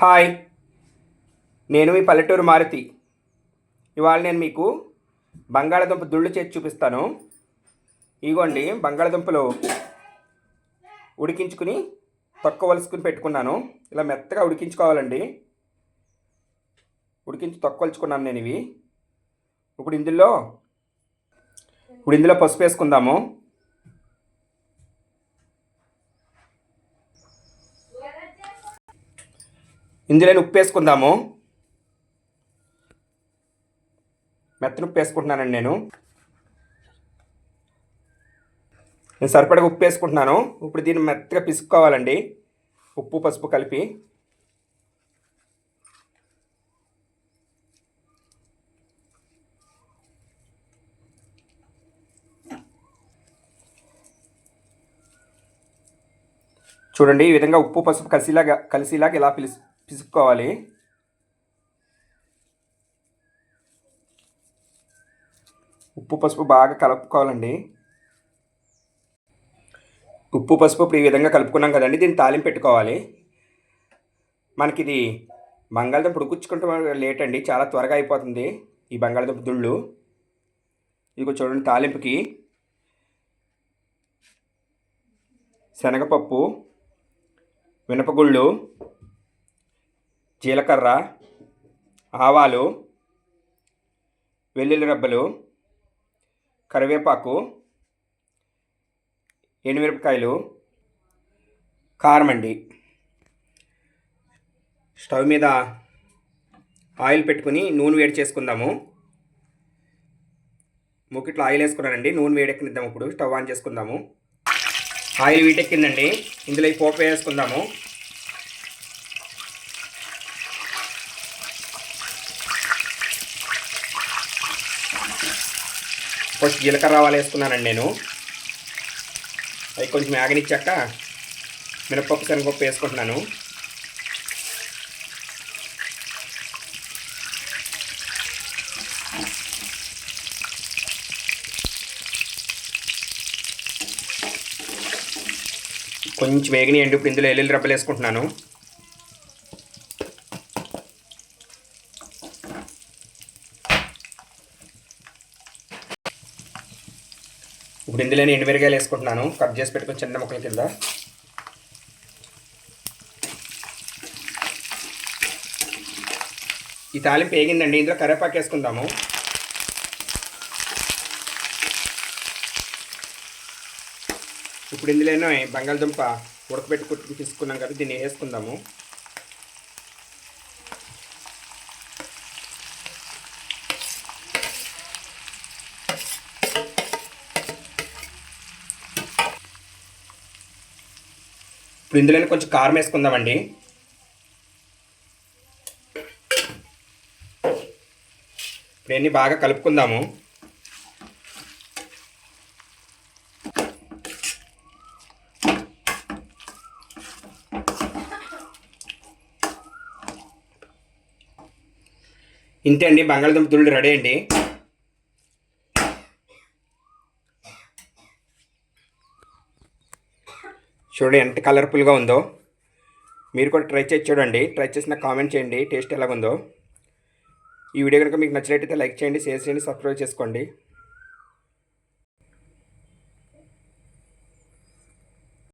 Hi. నేను మీ పల్లెటూరు మారుతి. ఇవాళ నేను మీకు బంగాళదుంప దుళ్ళు చేసి చూపిస్తాను. ఇగోండి బంగాళదుంపలు ఉడికించుకుని తొక్క వలుసుకుని పెట్టుకున్నాను. ఇలా మెత్తగా ఉడికించుకోవాలండి. ఉడికించి తొక్కవలుచుకున్నాను నేను ఇవి. ఇప్పుడు ఇందులో ఇప్పుడు ఇందులో పసుపు వేసుకుందాము. ఇందులోనే ఉప్పు వేసుకుందాము మెత్తని ఉప్పు వేసుకుంటున్నానండి నేను. నేను సరిపడగా ఉప్పు వేసుకుంటున్నాను ఇప్పుడు దీన్ని మెత్తగా పిసుకోవాలండి ఉప్పు పసుపు కలిపి. చూడండి ఈ విధంగా ఉప్పు పసుపు కలిసిలాగా కలిసిలాగా ఇలా పిలుసు పిసుక్కోవాలి. ఉప్పు పసుపు బాగా కలుపుకోవాలండి. ఉప్పు పసుపు ఇప్పుడు ఈ విధంగా కలుపుకున్నాం కదండి దీన్ని తాలింపు పెట్టుకోవాలి. మనకి ఇది బంగాళదుంప ఉడుకుచ్చుకుంటే లేట్ అండి చాలా త్వరగా అయిపోతుంది ఈ బంగాళదుంప దుళ్ళు. ఇదిగో చూడండి తాలింపుకి. శనగపప్పు మినపగుళ్ళు జీలకర్ర ఆవాలు వెల్లుల్లి రబ్బలు కరివేపాకు ఎండుమిరపకాయలు కారం అండి స్టవ్ మీద ఆయిల్ పెట్టుకుని నూనె వేడి చేసుకుందాము. మూకిట్లో ఆయిల్ వేసుకున్నానండి నూనె వేడెక్కినిద్దాం ఇప్పుడు స్టవ్ ఆన్ చేసుకుందాము. ఆయిల్ వీటెక్కిందండి ఇందులో ఈ పోపు వేసుకుందాము. ఫస్ట్ జీలకర్ర ఆవాలు వేసుకున్నానండి నేను. అవి కొంచెం ఆగనిచ్చాక మినపప్పు శనగపప్పు వేసుకుంటున్నాను. కొంచెం వేగనియండి. ఇప్పుడు ఇందులో ఎల్లుల్లి రబ్బలు వేసుకుంటున్నాను. ఇప్పుడు ఇందులో నేను వేసుకుంటున్నాను. కట్ చేసి పెట్టుకుని చిన్న ముక్కల కింద. ఈ తాలింపు వేగిందండి. ఇందులో కరివేపాకు వేసుకుందాము. ఇప్పుడు ఇందులోనే బంగాళదుంప ఉడకబెట్టుకు తీసుకున్నాం కదా దీన్ని వేసుకుందాము. ఇప్పుడు ఇందులోనే కొంచెం కారం వేసుకుందామండి. ఇప్పుడు ఇవన్నీ బాగా కలుపుకుందాము. ఇంతే అండి బంగాళదుంప దుళ్ళు రెడీ అండి. చూడండి ఎంత కలర్ఫుల్గా ఉందో. మీరు కూడా ట్రై చేసి చూడండి. ట్రై చేసిన కామెంట్ చేయండి. టేస్ట్ ఎలాగుందో. ఈ వీడియో కనుక మీకు నచ్చినట్టయితే లైక్ చేయండి షేర్ చేయండి సబ్స్క్రైబ్ చేసుకోండి.